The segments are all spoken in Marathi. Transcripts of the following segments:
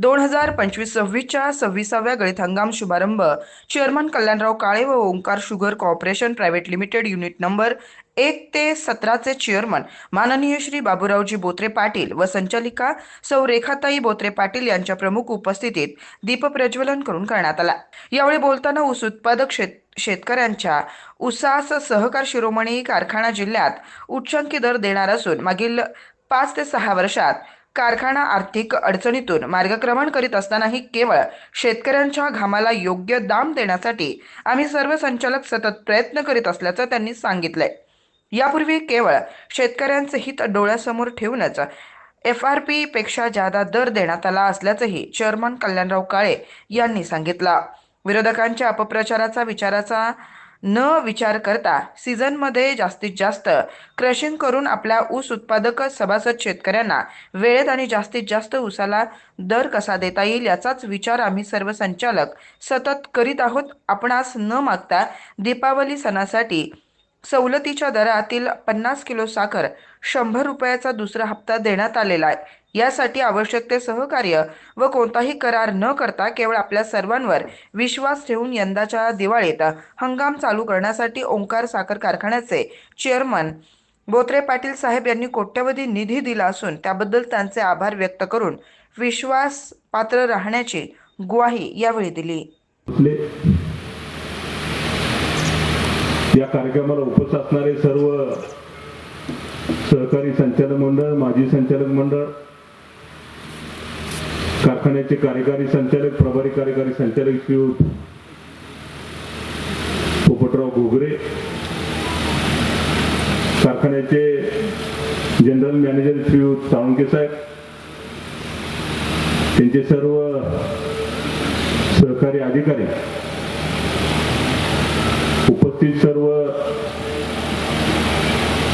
दोन हजार पंचवीस सव्वीसच्या सव्वीसाव्या गळीत हंगाम शुभारंभ. चेअरमन कल्याणराव काळे व Omkar sugar corporation private limited unit number एक ते सतराचे चेअरमन माननीय श्री बाबूरावजी बोत्रे पाटील व संचालिका सौ रेखाताई बोत्रे पाटील यांच्या प्रमुख उपस्थितीत दीपप्रज्वलन करून करण्यात आला. यावेळी बोलताना ऊस उत्पादक शेत शेतकऱ्यांच्या उसास सहकार शिरोमणी कारखाना जिल्ह्यात उच्चांकी दर देणार असून मागील पाच ते सहा वर्षात कारखाना आर्थिक अडचणीतून मार्गक्रमण करीत असतानाही केवळ शेतकऱ्यांच्या घामाला योग्य दाम देण्यासाठी आम्ही सर्व संचालक सतत प्रयत्न करीत असल्याचं त्यांनी सांगितलंय. यापूर्वी केवळ शेतकऱ्यांचे हित डोळ्यासमोर ठेवूनच एफ आर पी पेक्षा जादा दर देण्यात आला असल्याचंही चेअरमन कल्याणराव काळे यांनी सांगितलं. विरोधकांच्या अपप्रचाराचा विचाराचा न विचार करता सीझनमध्ये जास्तीत जास्त क्रशिंग करून आपल्या ऊस उत्पादक सभासद शेतकऱ्यांना वेळेत आणि जास्तीत जास्त ऊसाला दर कसा देता येईल याचाच विचार आम्ही सर्व संचालक सतत करीत आहोत. आपणास न मागता दीपावली सणासाठी सवलतीच्या दरातील पन्नास किलो साखर शंभर रुपयाचा दुसरा हप्ता देण्यात आलेला आहे. यासाठी आवश्यक ते सहकार्य व कोणताही करार न करता केवळ आपल्या सर्वांवर विश्वास ठेवून यंदाच्या दिवाळीत हंगाम चालू करण्यासाठी ओंकार साखर कारखान्याचे चेअरमन बोत्रे पाटील साहेब यांनी कोट्यवधी निधी दिला असून त्याबद्दल त्यांचे आभार व्यक्त करून विश्वास पात्र राहण्याची ग्वाही यावेळी दिली. या कार्यक्रमाला उपस्थित असणारे सर्व सहकारी संचालक मंडळ माजी संचालक मंडळ कारखान्याचे कार्यकारी संचालक प्रभारी कार्यकारी संचालक श्री पोपटराव घोगरे कारखान्याचे जनरल मॅनेजर श्री साळुंके साहेब त्यांचे सर्व सहकारी अधिकारी उपस्थित सर्व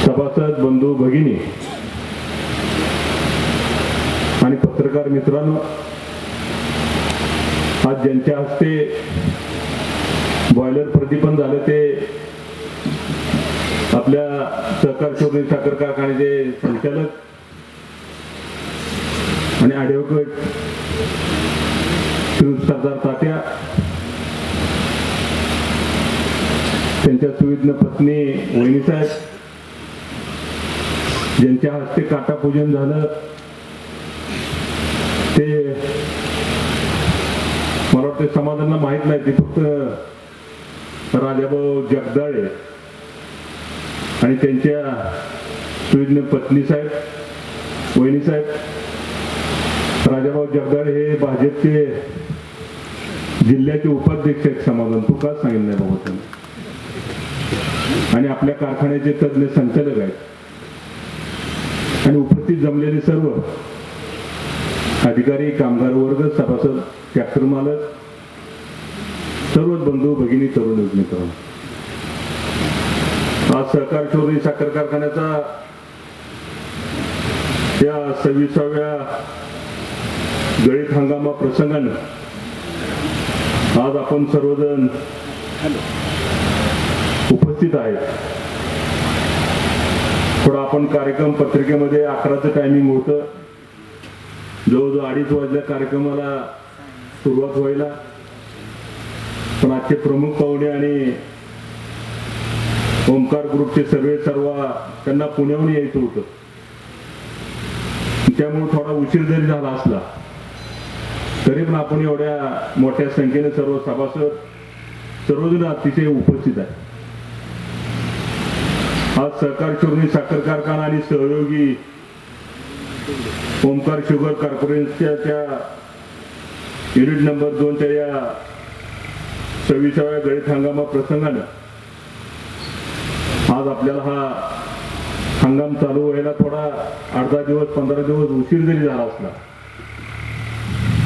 सभासद बंधू भगिनी आणि पत्रकार मित्रांनो आज ज्यांच्या हस्ते बॉयलर प्रदीपन झालं ते आपल्या सहकार चोरी साखर कारखान्याचे संचालक आणि ॲडव्होकेट श्री सरदार तात्या त्यांच्या सुविज्ञ पत्नी वहिनी साहेब ज्यांच्या हस्ते काटापूजन झालं. ते मला वाटतं समाजांना माहीत नाही ते फक्त राजाभाऊ जगदाळे आणि त्यांच्या सुविज्ञ पत्नी साहेब वहिनी साहेब राजाभाऊ जगदाळे हे भाजपचे जिल्ह्याचे उपाध्यक्ष आहेत समाधान तू का सांगितलं नाही बाबा त्यांना? आणि आपल्या कारखान्याचे तज्ज्ञ संचालक आहेत. आणि उपस्थित जमलेले सर्व अधिकारी कामगार वर्ग सभासद ट्रॅक्टर मालक सर्वच बंधू भगिनी तरुण मित्रांनो आज सहकार चोरी साखर कारखान्याचा या सव्वीसाव्या गळीत हंगामा प्रसंगानं आज आपण सर्वजण उपस्थित आहेत. थोडं आपण कार्यक्रम पत्रिकेमध्ये अकराचं टायमिंग होतं. जवळजवळ अडीच वाजल्या कार्यक्रमाला सुरुवात व्हायला. पण आजचे प्रमुख पाहुणे आणि ओंकार ग्रुपचे सर्वे सर्व त्यांना पुण्याहून यायचं होतं. त्यामुळे थोडा उशीर जरी झाला असला तरी पण आपण एवढ्या मोठ्या संख्येने सर्व सभासद सर्वजण अतिशय उपस्थित आहे आज सहकार चोरणी साखर कारखाना आणि सहयोगी ओमकार शुगर कॉर्पोरेशनच्या त्या युनिट नंबर दोनच्या या सव्वीसाव्या गळीत हंगामा प्रसंगानं आज आपल्याला हा हंगाम चालू व्हायला थोडा अर्धा दिवस पंधरा दिवस उशीर जरी झाला असला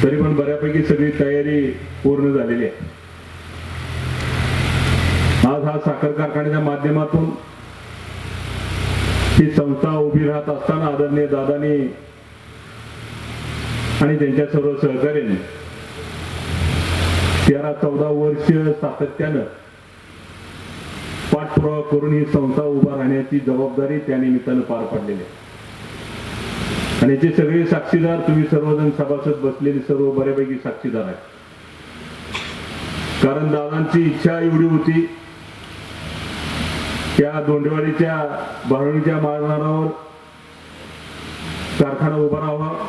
तरी पण बऱ्यापैकी सगळी तयारी पूर्ण झालेली आहे. आज हा साखर कारखान्याच्या माध्यमातून ही संस्था उभी राहत असताना आदरणीय दादानी आणि त्यांच्या सर्व सहकार्याने तेरा चौदा वर्ष सातत्यानं पाठपुरावा करून ही संस्था उभा राहण्याची जबाबदारी त्या निमित्तानं पार पडलेली आहे. आणि याचे सगळे साक्षीदार तुम्ही सर्वजण सभासद बसलेले सर्व बऱ्यापैकी साक्षीदार आहेत. कारण दादांची इच्छा एवढी होती त्या दोंडेवाडीच्या बारणीच्या मारणारावर कारखाना उभा राहावा.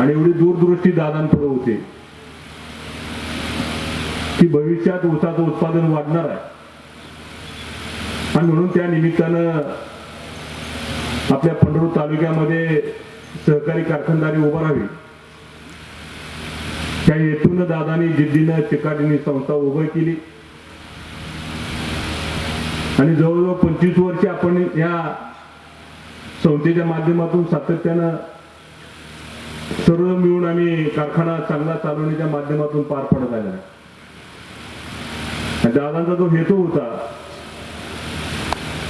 आणि एवढी दूरदृष्टी दादांपुढे होते. की भविष्यात ऊसाचं उत्पादन वाढणार आहे. आणि म्हणून त्या निमित्तानं आपल्या पंढरपूर तालुक्यामध्ये सहकारी कारखानदारी उभा राहावी. त्या हेतून दादानी जिद्दीनं चिकाटीने संस्था उभं केली. आणि जवळजवळ पंचवीस वर्ष आपण या संस्थेच्या माध्यमातून सातत्यानं सर्व मिळून आम्ही कारखाना चांगला चालवण्याच्या माध्यमातून पार पडत आलेला आहे. दादांचा जो हेतू होता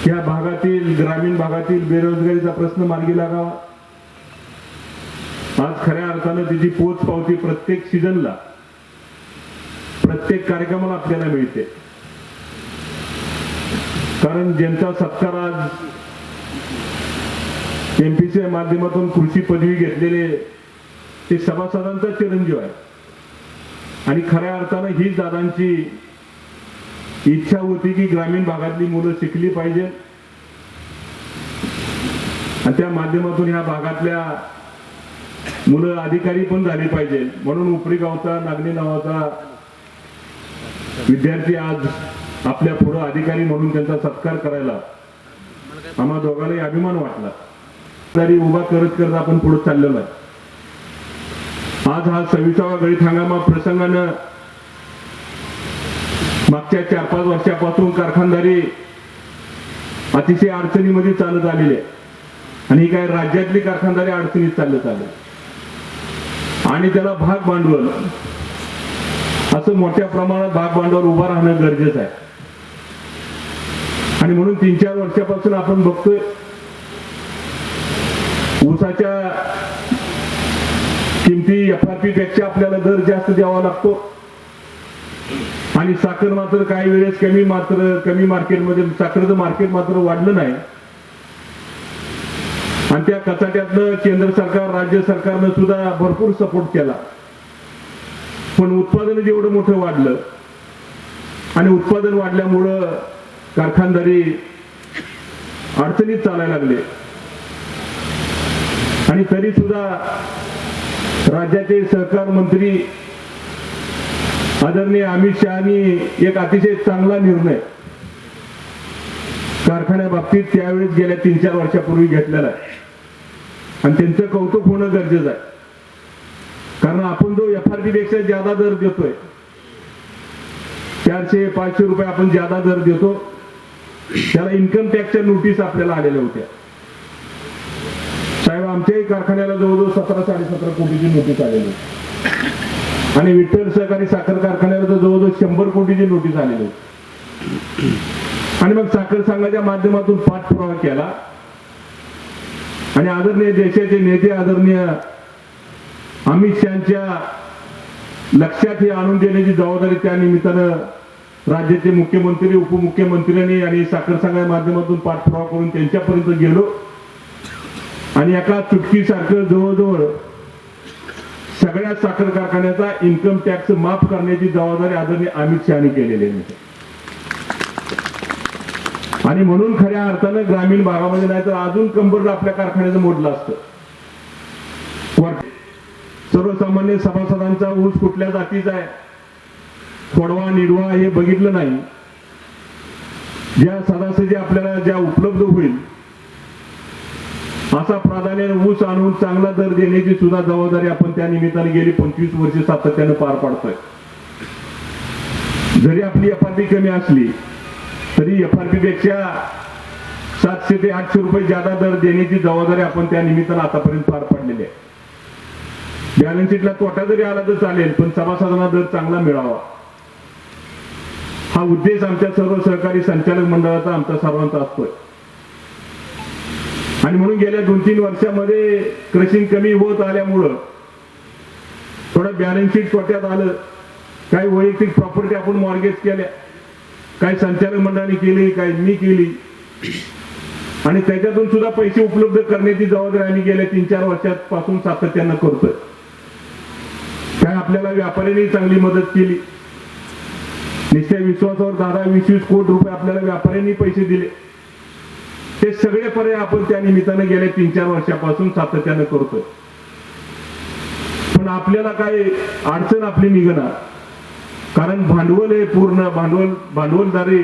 या भागातील ग्रामीण भागातील बेरोजगारीचा प्रश्न मार्गी लागावा. आज खऱ्या अर्थानं तिची पोच पावती प्रत्येक सीझनला प्रत्येक कार्यक्रमाला आपल्याला मिळते. कारण ज्यांचा सत्कार आज एमपीसी माध्यमातून कृषी पदवी घेतलेले ते सभासदांचा चिरंजीव आहे. आणि खऱ्या अर्थानं ही दादांची इच्छा होती की ग्रामीण भागातली मुलं शिकली पाहिजे. आणि त्या माध्यमातून ह्या भागातल्या मुलं अधिकारी पण झाली पाहिजे. म्हणून उपरी गावचा नागणी नावाचा विद्यार्थी आज आपल्या पुढं अधिकारी म्हणून त्यांचा सत्कार करायला आम्हा दोघांनाही अभिमान वाटला. तरी उभा करत करत आपण पुढे चाललेलो आहे. आज हा सव्वीसावा गळीत हंगामा प्रसंगानं मागच्या चार पाच वर्षापासून कारखानदारी अतिशय अडचणीमध्ये चालत आलेली आहे. आणि ही काय राज्यातली कारखानदारी अडचणीत चालत आले आणि त्याला भाग भांडवल असं मोठ्या प्रमाणात भाग भांडवल उभं राहणं गरजेचं आहे. आणि म्हणून तीन चार वर्षापासून आपण बघतोय ऊसाच्या किमती एफ आर पी पेक्षा आपल्याला दर जास्त द्यावा लागतो. आणि साखर मात्र काही वेळेस कमी मात्र कमी मार्केटमध्ये साखरेचं मार्केट मात्र वाढलं नाही. आणि त्या कचाट्यातनं केंद्र सरकार राज्य सरकारनं सुद्धा भरपूर सपोर्ट केला. पण उत्पादन जेवढं मोठं वाढलं आणि उत्पादन वाढल्यामुळं कारखानदारी अडचणीत चालायला लागले. आणि तरी सुद्धा राज्याचे सहकार मंत्री आदरणीय अमित शहानी एक अतिशय चांगला निर्णय कारखान्याबाबतीत त्यावेळेस गेल्या तीन चार वर्षापूर्वी घेतलेला आहे. आणि त्यांचं कौतुक होणं गरजेचं आहे. कारण आपण जो एफ आर पी पेक्षा ज्यादा दर देतोय चारशे पाचशे रुपये आपण ज्यादा दर देतो त्याला इन्कम टॅक्सच्या नोटीस आपल्याला आलेल्या होत्या. साहेब आमच्याही कारखान्याला जवळजवळ सतरा साडेसतरा कोटीची नोटीस आलेली होती. आणि विठ्ठल सहकारी साखर कारखान्याला तर जवळजवळ शंभर कोटीची नोटीस आलेली होती. आणि मग साखर संघाच्या माध्यमातून पाठपुरावा केला. आणि आदरणीय देशाचे नेते आदरणीय अमित शहाच्या लक्षात हे आणून देण्याची जबाबदारी त्या निमित्तानं राज्याचे मुख्यमंत्री उपमुख्यमंत्र्यांनी आणि साखर संघाच्या माध्यमातून पाठपुरावा करून त्यांच्यापर्यंत गेलो. आणि एका चुटकीसारखं जवळजवळ सगळ्या साखर कारखान्याचा इन्कम टॅक्स माफ करण्याची जबाबदारी आदरणीय अमित शहानी केलेली आहे. आणि म्हणून खऱ्या अर्थानं ग्रामीण भागामध्ये नाही तर अजून कंबर आपल्या कारखान्याचं मोडलं असतं. सर्वसामान्य सभासदांचा ऊस कुठल्या जातीचा आहे? खोडवा निडवा हे बघितलं नाही. ज्या सदासजी आपल्याला ज्या उपलब्ध होईल असा प्राधान्याने ऊस आणून चांगला दर देण्याची सुद्धा जबाबदारी आपण त्या निमित्ताने गेली पंचवीस वर्ष सातत्यानं पार पाडतोय. जरी आपली एफ आर पी कमी असली तरी एफ आर पी पेक्षा सातशे ते आठशे रुपये जादा दर देण्याची जबाबदारी आपण त्या निमित्तानं आतापर्यंत पार पाडलेली आहे. बॅलन्स शीटला तोटा जरी आला तर चालेल पण सभासदांना दर चांगला मिळावा. हा उद्देश आमच्या सर्व सहकारी संचालक मंडळाचा आमचा सर्वांचा असतोय. आणि म्हणून गेल्या दोन तीन वर्षामध्ये क्रशिंग कमी होत आल्यामुळं थोडं बॅलन्स शीट तोट्यात आलं. काही वैयक्तिक प्रॉपर्टी आपण मॉर्गेज केल्या. काही संचालक मंडळाने केली काही मी केली. आणि त्याच्यातून सुद्धा पैसे उपलब्ध करण्याची जबाबदारी आम्ही गेल्या तीन चार वर्षापासून सातत्यानं करतोय. काय आपल्याला व्यापाऱ्यांनी चांगली मदत केली. निश्चय विश्वासावर दादा वीस वीस कोटी रुपये आपल्याला व्यापाऱ्यांनी पैसे दिले. ते सगळे पर्याय आपण त्या निमित्तानं गेल्या तीन चार वर्षापासून सातत्यानं करतोय. पण आपल्याला काय अडचण आपली निघणार. कारण भांडवल हे पूर्ण भांडवल भांडवलदारी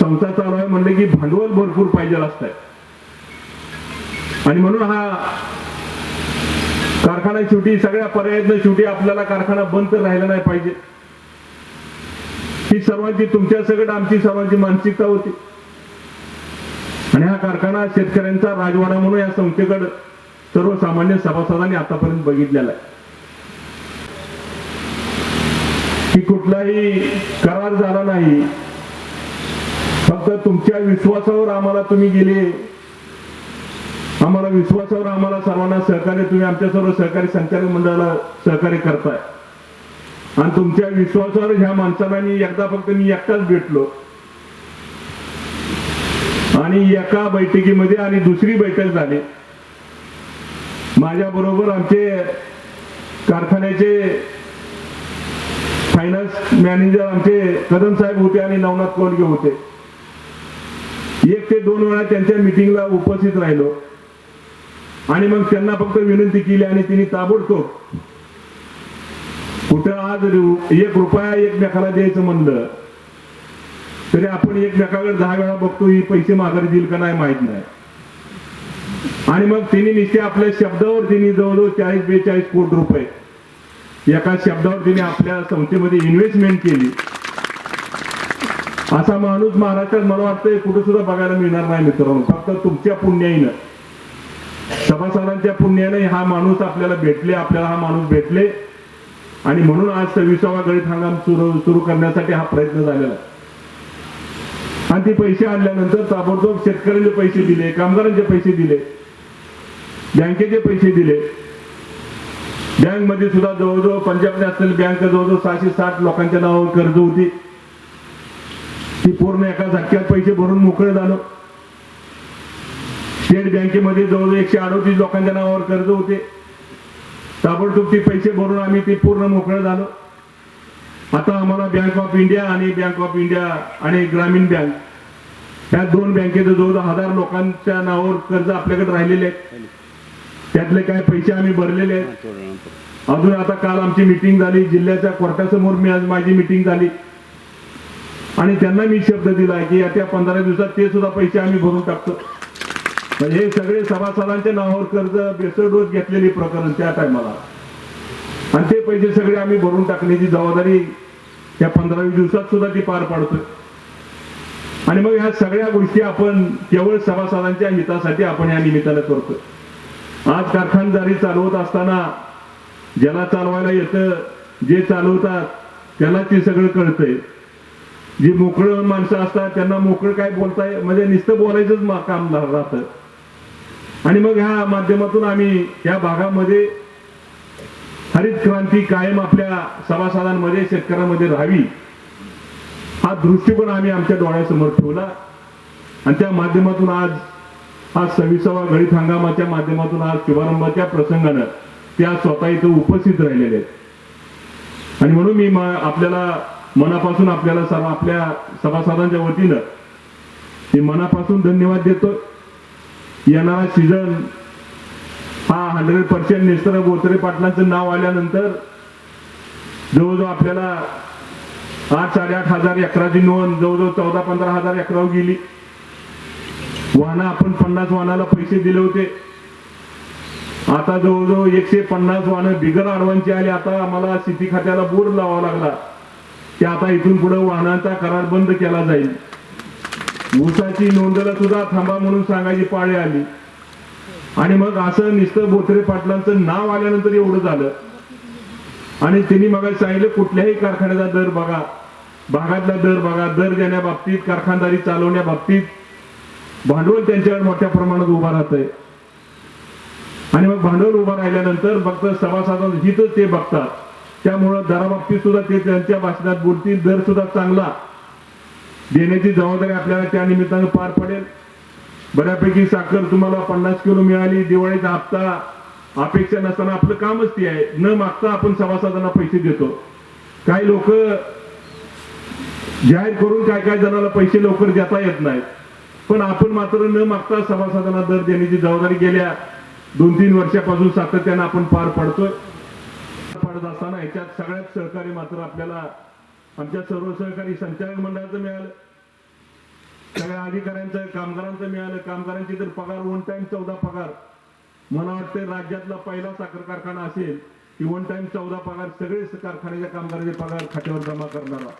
संस्था चालू आहे म्हणले की भांडवल भरपूर पाहिजे असतंय. आणि म्हणून हा कारखाना शेवटी सगळ्या पर्यायातनं शेवटी आपल्याला कारखाना बंद तर राहिला नाही पाहिजे. सर्वांची तुमच्या सगळं आमची सर्वांची मानसिकता होती. आणि हा कारखाना शेतकऱ्यांचा राजवाडा म्हणून या संस्थेकडे सर्वसामान्य सभासदांनी आतापर्यंत बघितलेला आहे. की कुठलाही करार झाला नाही. फक्त तुमच्या विश्वासावर आम्हाला तुम्ही गेले. आम्हाला विश्वासावर आम्हाला सर्वांना सहकार्य तुम्ही आमच्या सर्व सहकारी संचालक मंडळाला सहकार्य करताय. आणि तुमच्या विश्वासावर ह्या माणसाला मी एकदा फक्त मी एकटाच भेटलो. आणि एका बैठकीमध्ये आणि दुसरी बैठक झाली. माझ्या बरोबर आमचे कारखान्याचे फायनान्स मॅनेजर आमचे कदम साहेब होते आणि नवनाथ कोलगे होते. एक ते दोन वेळा त्यांच्या मिटिंगला उपस्थित राहिलो. आणि मग त्यांना फक्त विनंती केली आणि तिने ताबडतोब कुठं आज एक रुपया एकमेकाला द्यायचं म्हणलं तरी आपण एकमेकाकडे दहा वेळा बघतो ही पैसे माघारी देईल का नाही माहीत नाही. आणि मग तिने निश्चय आपल्या शब्दावर तिने जवळजवळ चाळीस बेचाळीस कोटी रुपये एका शब्दावर तिने आपल्या संस्थेमध्ये इन्व्हेस्टमेंट केली. असा माणूस महाराष्ट्रात मला वाटतं कुठं सुद्धा बघायला मिळणार नाही मित्रांनो. फक्त तुमच्या पुण्याईनं सभासदांच्या पुण्याने हा माणूस आपल्याला भेटले आपल्याला हा माणूस भेटले. आणि म्हणून आज सव्वीसावा गणित हंगाम सुरू सुरू करण्यासाठी हा प्रयत्न झालेला आहे. आणि ते पैसे आणल्यानंतर ताबडतोब शेतकऱ्यांचे पैसे दिले कामगारांचे पैसे दिले बँकेचे पैसे दिले. बँकमध्ये सुद्धा जवळजवळ पंजाबने असलेली बँक जवळजवळ सहाशे साठ लोकांच्या नावावर कर्ज होती. ती पूर्ण एका झटक्यात पैसे भरून मोकळं झालं. स्टेट बँकेमध्ये जवळजवळ एकशे अडोतीस लोकांच्या नावावर कर्ज होते. ताबडतोब ते पैसे भरून आम्ही ते पूर्ण मोकळं झालो. आता आम्हाला बँक ऑफ इंडिया आणि बँक ऑफ इंडिया आणि ग्रामीण बँक त्या दोन बँकेचं जवळजवळ हजार लोकांच्या नावावर कर्ज आपल्याकडे राहिलेले आहेत. त्यातले काय पैसे आम्ही भरलेले आहेत. अजून आता काल आमची मिटिंग झाली. जिल्ह्याच्या कोर्टासमोर मी आज माझी मिटिंग झाली. आणि त्यांना मी शब्द दिला की येत्या पंधरा दिवसात ते सुद्धा पैसे आम्ही भरून टाकतो. म्हणजे हे सगळे सभासदांच्या नावावर कर्ज बेसर डोस घेतलेली प्रकरण त्या टायमाला आणि ते पैसे सगळे आम्ही भरून टाकण्याची जबाबदारी त्या पंधरावी दिवसात सुद्धा ती पार पाडतोय. आणि मग ह्या सगळ्या गोष्टी आपण केवळ सभासदांच्या हितासाठी आपण या निमित्तानं करतोय. आज कारखानदारी चालवत असताना ज्याला चालवायला येतं जे चालवतात त्याला ते सगळं कळतंय. जी मोकळं माणसं असतात त्यांना मोकळं काय बोलताय? म्हणजे नुसतं बोलायचंच काम राहतं. आणि मग ह्या माध्यमातून आम्ही या भागामध्ये हरित क्रांती कायम आपल्या सभासदांमध्ये शेतकऱ्यांमध्ये राहावी हा दृष्टिकोन आम्ही आमच्या डोळ्यासमोर ठेवला. आणि त्या माध्यमातून आज हा सव्वीसावा गळीत हंगामाच्या माध्यमातून आज शुभारंभाच्या प्रसंगानं त्या स्वतः इथं उपस्थित राहिलेल्या आहेत. आणि म्हणून मी आपल्याला मनापासून आपल्याला सर्व आपल्या सभासदांच्या वतीनं मी मनापासून धन्यवाद देतो येणारा सीझन हा हंड्रेड पर्सेंट नेस्तर गोत्रे पाटलांचं नाव आल्यानंतर जवळजवळ आपल्याला आठ साडेआठ हजार एकराची नोंद जवळजवळ चौदा पंधरा हजार एकरावर गेली. वाहनं आपण पन्नास वाहनाला पैसे दिले होते. आता जवळजवळ एकशे पन्नास वाहनं बिगर आडवांची आली. आता आम्हाला शेती खात्याला बोर्ड लावावा लागला. की आता इथून पुढे वाहनांचा करार बंद केला जाईल. ऊसाची नोंदला सुद्धा थांबा म्हणून सांगायची पाळी आली. आणि मग असं नुसतं बोथरे पाटलांचं नाव आल्यानंतर एवढं झालं. आणि त्यांनी मग सांगितलं कुठल्याही कारखान्याचा दर बघा. भागातला दर बघा. दर देण्या बाबतीत कारखानदारी चालवण्या बाबतीत भांडवल त्यांच्यावर मोठ्या प्रमाणात उभा राहत आहे आणि मग भांडवल उभं राहिल्यानंतर फक्त सभासदांचं हितच ते बघतात. त्यामुळं दराबाबतीत सुद्धा ते त्यांच्या भाषणात बोलतील. दर सुद्धा चांगला. देण्याची जबाबदारी आपल्याला त्या निमित्तानं पार पडेल. बऱ्यापैकी साखर तुम्हाला पन्नास किलो मिळाली दिवाळीचा हप्ता अपेक्षा नसताना आपलं कामच ते आहे. न मागता आपण सभासदांना पैसे देतो. काही लोक जाहीर करून काय काय जणांना पैसे लवकर देता येत नाहीत. पण आपण मात्र न मागता सभासदांना दर देण्याची जबाबदारी गेल्या दोन तीन वर्षापासून सातत्यानं आपण पार पाडतोय. पडत असताना याच्यात सगळ्यात सहकारी मात्र आपल्याला आमच्या सर्व सहकारी संचालक मंडळाचं मिळालं. सगळ्या अधिकाऱ्यांचं कामगारांचं मिळालं. कामगारांची तर पगार वन टाइम चौदा पगार. मला वाटतं राज्यातला पहिला साखर कारखाना असेल की वन टाइम चौदा पगार सगळे कारखान्याच्या कामगारांचे पगार खात्यावर जमा करणारा.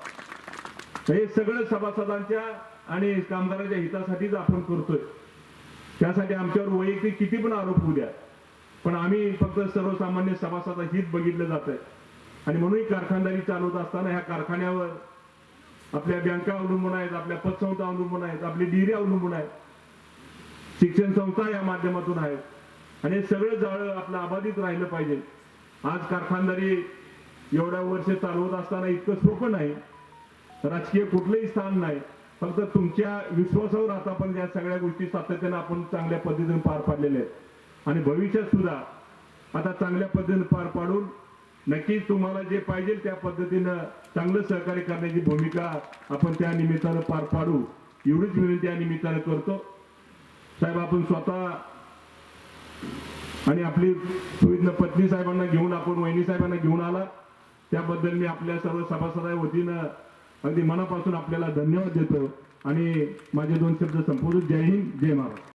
हे सगळं सभासदांच्या आणि कामगारांच्या हितासाठीच आपण करतोय. त्यासाठी आमच्यावर वैयक्तिक किती पण आरोप होऊ द्या. पण आम्ही फक्त सर्वसामान्य सभासदा हित बघितलं जात आहे आणि म्हणून कारखानदारी चालवत असताना ह्या कारखान्यावर आपल्या बँका अवलंबून आहेत आपल्या पतसंस्था अवलंबून आहेत आपली डिरी अवलंबून आहेत. शिक्षण संस्था या माध्यमातून आहेत. आणि हे सगळं जाळं आपलं अबाधित राहिलं पाहिजे. आज कारखानदारी एवढ्या वर्ष चालवत असताना इतकं सोपं नाही. राजकीय कुठलंही स्थान नाही. फक्त तुमच्या विश्वासावर आतापर्यंत या सगळ्या गोष्टी सातत्यानं आपण चांगल्या पद्धतीने पार पाडलेल्या आहेत. आणि भविष्यात सुद्धा आता चांगल्या पद्धतीने पार पाडून नक्कीच तुम्हाला जे पाहिजे त्या पद्धतीनं चांगलं सहकार्य करण्याची भूमिका आपण त्या निमित्तानं पार पाडू. एवढीच विनंती या निमित्तानं करतो. साहेब आपण स्वतः आणि आपली सुविध पत्नी साहेबांना घेऊन आपण वहिनी साहेबांना घेऊन आला. त्याबद्दल मी आपल्या सर्व सभासदा वतीनं अगदी मनापासून आपल्याला धन्यवाद देतो. आणि माझे दोन शब्द संपूर्ण जय हिंद जय महाराष्ट्र.